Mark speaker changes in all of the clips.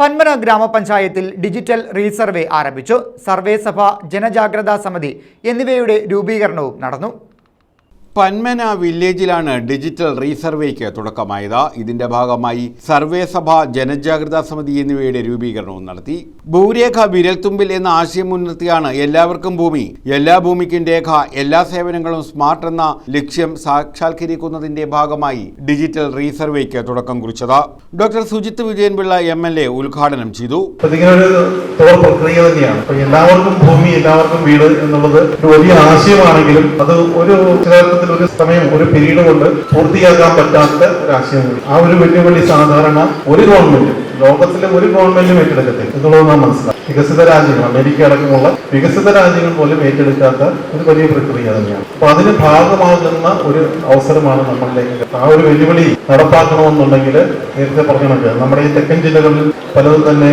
Speaker 1: പന്മന ഗ്രാമപഞ്ചായത്തിൽ digital resurvey ആരംഭിച്ചു. Survey സഭ ജനജാഗ്രതാ സമിതി എന്നിവയുടെ രൂപീകരണവും നടന്നു.
Speaker 2: പന്മന വില്ലേജിലാണ് ഡിജിറ്റൽ റീസർവേക്ക് തുടക്കമായത്. ഇതിന്റെ ഭാഗമായി സർവേ സഭ ജനജാഗ്രതാ സമിതി എന്നിവയുടെ രൂപീകരണവും നടത്തി. ഭൂരേഖ വിരൽത്തുമ്പിൽ എന്ന ആശയം മുൻനിർത്തിയാണ് എല്ലാവർക്കും ഭൂമി. എല്ലാ ഭൂമിക്കും രേഖ എല്ലാ സേവനങ്ങളും സ്മാർട്ട് എന്ന ലക്ഷ്യം സാക്ഷാത്കരിക്കുന്നതിന്റെ ഭാഗമായി ഡിജിറ്റൽ റീസർവേക്ക് തുടക്കം കുറിച്ചത്. Doctor Sujith Vijayan Pillai M L A ഉദ്ഘാടനം ചെയ്തു.
Speaker 3: എല്ലാവർക്കും ഭൂമി എല്ലാവർക്കും വീട് എന്നുള്ളത് ഒരു വലിയ ആശയമാണെങ്കിലും അത് ഒരു ഒരു സമയം ഒരു പീരീഡ് കൊണ്ട് പൂർത്തിയാക്കാൻ പറ്റാത്ത ഒരു ആ ഒരു വെല്ലുവിളി സാധാരണ ഒരു ഗവൺമെന്റ് ലോകത്തിലെ ഒരു ഗവൺമെന്റും ഏറ്റെടുക്കത്തില്ല. എന്നുള്ളത് നാം മനസ്സിലാക്കും വികസിത രാജ്യങ്ങൾ അമേരിക്ക അടക്കമുള്ള വികസിത രാജ്യങ്ങൾ പോലും ഏറ്റെടുക്കാത്ത ഒരു വലിയ പ്രക്രിയ തന്നെയാണ്. അപ്പൊ അതിന് ഭാഗമാകുന്ന ഒരു അവസരമാണ് നമ്മളിലേക്ക് ആ ഒരു വെല്ലുവിളി നടപ്പാക്കണമെന്നുണ്ടെങ്കിൽ നേരത്തെ പറഞ്ഞ നമ്മുടെ ഈ തെക്കൻ ജില്ലകളിൽ പലതും തന്നെ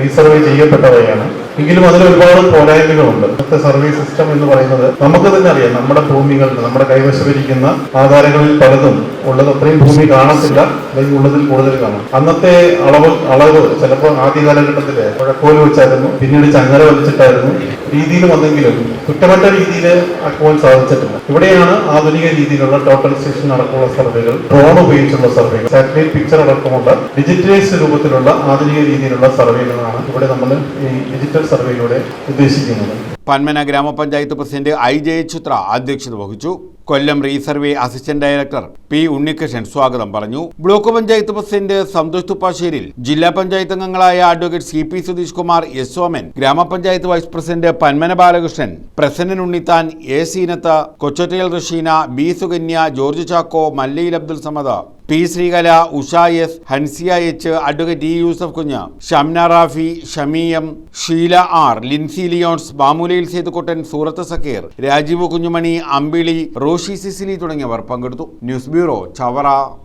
Speaker 3: റീസർവേ ചെയ്യപ്പെട്ടവയാണ്. എങ്കിലും അതിൽ ഒരുപാട് പോരായ്മകളുണ്ട്. ഇന്നത്തെ സർവീസ് സിസ്റ്റം എന്ന് പറയുന്നത് നമുക്ക് തന്നെ അറിയാം. നമ്മുടെ ഭൂമികൾ നമ്മുടെ കൈവശമിരിക്കുന്ന ആധാരങ്ങളിൽ പലതും ഉള്ളത് അത്രയും ഭൂമി കാണത്തില്ല. അല്ലെങ്കിൽ ഉള്ളതിൽ കൂടുതൽ കാണും. അന്നത്തെ അളവ് അളവ് ചിലപ്പോൾ ആദ്യ കാലഘട്ടത്തിൽ കുഴക്കോൽ വെച്ചായിരുന്നു. പിന്നീട് ചങ്ങല വലിച്ചിട്ടായിരുന്നു. രീതിയിൽ വന്നെങ്കിലും കുറ്റമറ്റ രീതിയിൽ ആക്കുവാൻ സാധിച്ചിട്ടില്ല. ഇവിടെയാണ് ആധുനിക രീതിയിലുള്ള ടോട്ടൽ സ്റ്റേഷൻ അടക്കമുള്ള സർവേകൾ ഡ്രോൺ ഉപയോഗിച്ചുള്ള സർവേകൾ സാറ്റലൈറ്റ് പിക്ചർ അടക്കമുള്ള ഡിജിറ്റലൈസ്ഡ് രൂപത്തിലുള്ള ആധുനിക രീതിയിലുള്ള സർവേകളാണ് ഇവിടെ നമ്മൾ ഈ ഡിജിറ്റൽ സർവേയിലൂടെ ഉദ്ദേശിക്കുന്നത്.
Speaker 2: പന്മന ഗ്രാമപഞ്ചായത്ത് പ്രസിഡന്റ് ഐ ജയചിത്ര അധ്യക്ഷത വഹിച്ചു. Kollam resurvey assistant director P Unnikrishnan സ്വാഗതം പറഞ്ഞു. ബ്ലോക്ക് പഞ്ചായത്ത് പ്രസിഡന്റ് സന്തോഷ് തുപ്പാശ്ശേരിൽ ജില്ലാ പഞ്ചായത്ത് അംഗങ്ങളായ advocate C P Sudheesh Kumar S Soman ഗ്രാമപഞ്ചായത്ത് vice president Panmana Balakrishnan Prasannan Unnithan A Seenath Kochottayil Rasheena B Sukanya George Chacko Mallayil Abdul Samad P Sreekala Usha S Hansiya H advocate D Yusuf Kunju Shamna Rafi Shameem Sheela R Lincy Leons Mamoolayil Sethukuttan Soorath Sakkeer Rajeev Kunjumani Ambili Roshi Cecily തുടങ്ങിയവർ പങ്കെടുത്തു. News 뷰로 자바라